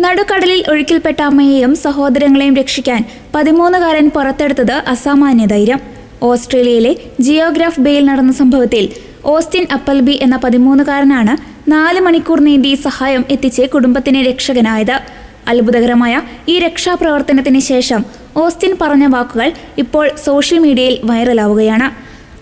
നടുക്കടലിൽ ഒഴുക്കിൽപ്പെട്ട അമ്മയെയും സഹോദരങ്ങളെയും രക്ഷിക്കാൻ പതിമൂന്നുകാരൻ പുറത്തെടുത്തത് അസാമാന്യ ധൈര്യം. ഓസ്ട്രേലിയയിലെ ജിയോഗ്രാഫ് ബേയിൽ നടന്ന സംഭവത്തിൽ ഓസ്റ്റിൻ അപ്പൽബി എന്ന പതിമൂന്നുകാരനാണ് നാല് മണിക്കൂർ നീണ്ടി സഹായം എത്തിച്ച് കുടുംബത്തിന് രക്ഷകനായത്. അത്ഭുതകരമായ ഈ രക്ഷാപ്രവർത്തനത്തിന് ശേഷം ഓസ്റ്റിൻ പറഞ്ഞ വാക്കുകൾ ഇപ്പോൾ സോഷ്യൽ മീഡിയയിൽ വൈറലാവുകയാണ്.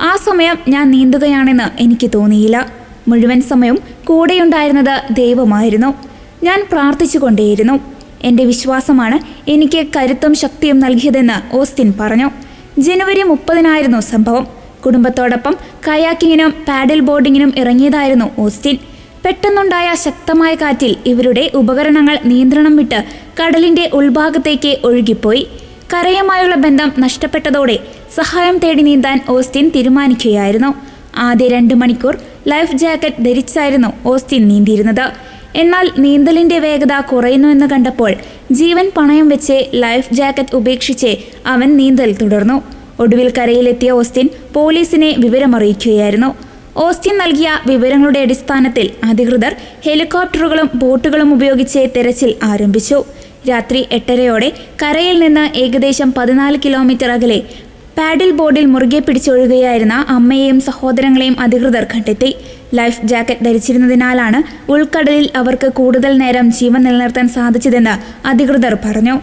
ആ സമയം ഞാൻ നീന്തുകയാണെന്ന് എനിക്ക് തോന്നിയില്ല. മുഴുവൻ സമയവും കൂടെയുണ്ടായിരുന്നത് ദൈവമായിരുന്നു. ഞാൻ പ്രാർത്ഥിച്ചുകൊണ്ടേയിരുന്നു എന്റെ വിശ്വാസമാണ് എനിക്ക് കരുത്തും ശക്തിയും നൽകിയതെന്ന് ഓസ്റ്റിൻ പറഞ്ഞു. ജനുവരി മുപ്പതിനായിരുന്നു സംഭവം. കുടുംബത്തോടൊപ്പം കയാക്കിങ്ങിനും പാഡിൽ ബോർഡിങ്ങിനും ഇറങ്ങിയതായിരുന്നു ഓസ്റ്റിൻ. പെട്ടെന്നുണ്ടായ ശക്തമായ കാറ്റിൽ ഇവരുടെ ഉപകരണങ്ങൾ നിയന്ത്രണം വിട്ട് കടലിന്റെ ഉൾഭാഗത്തേക്ക് ഒഴുകിപ്പോയി. കരയുമായുള്ള ബന്ധം നഷ്ടപ്പെട്ടതോടെ സഹായം തേടി നീന്താൻ ഓസ്റ്റിൻ തീരുമാനിക്കുകയായിരുന്നു. ആദ്യ രണ്ട് മണിക്കൂർ ലൈഫ് ജാക്കറ്റ് ധരിച്ചായിരുന്നു ഓസ്റ്റിൻ നീന്തിയിരുന്നത്. എന്നാൽ നീന്തലിന്റെ വേഗത കുറയുന്നു എന്ന് കണ്ടപ്പോൾ ജീവൻ പണയം വെച്ച് ലൈഫ് ജാക്കറ്റ് ഉപേക്ഷിച്ച് അവൻ നീന്തൽ തുടർന്നു. ഒടുവിൽ കരയിലെത്തിയ ഓസ്റ്റിൻ പോലീസിനെ വിവരമറിയിക്കുകയായിരുന്നു. ഓസ്റ്റിൻ നൽകിയ വിവരങ്ങളുടെ അടിസ്ഥാനത്തിൽ അധികൃതർ ഹെലികോപ്റ്ററുകളും ബോട്ടുകളും ഉപയോഗിച്ച് തെരച്ചിൽ ആരംഭിച്ചു. രാത്രി എട്ടരയോടെ കരയിൽ നിന്ന് ഏകദേശം പതിനാല് കിലോമീറ്റർ അകലെ പാഡിൽ ബോർഡിൽ മുറുകെ പിടിച്ചൊഴുകുകയായിരുന്ന അമ്മയെയും സഹോദരങ്ങളെയും അധികൃതർ കണ്ടെത്തി. ലൈഫ് ജാക്കറ്റ് ധരിച്ചിരുന്നതിനാലാണ് ഉൾക്കടലിൽ അവർക്ക് കൂടുതൽ നേരം ജീവൻ നിലനിർത്താൻ സാധിച്ചതെന്ന് അധികൃതർ പറഞ്ഞു.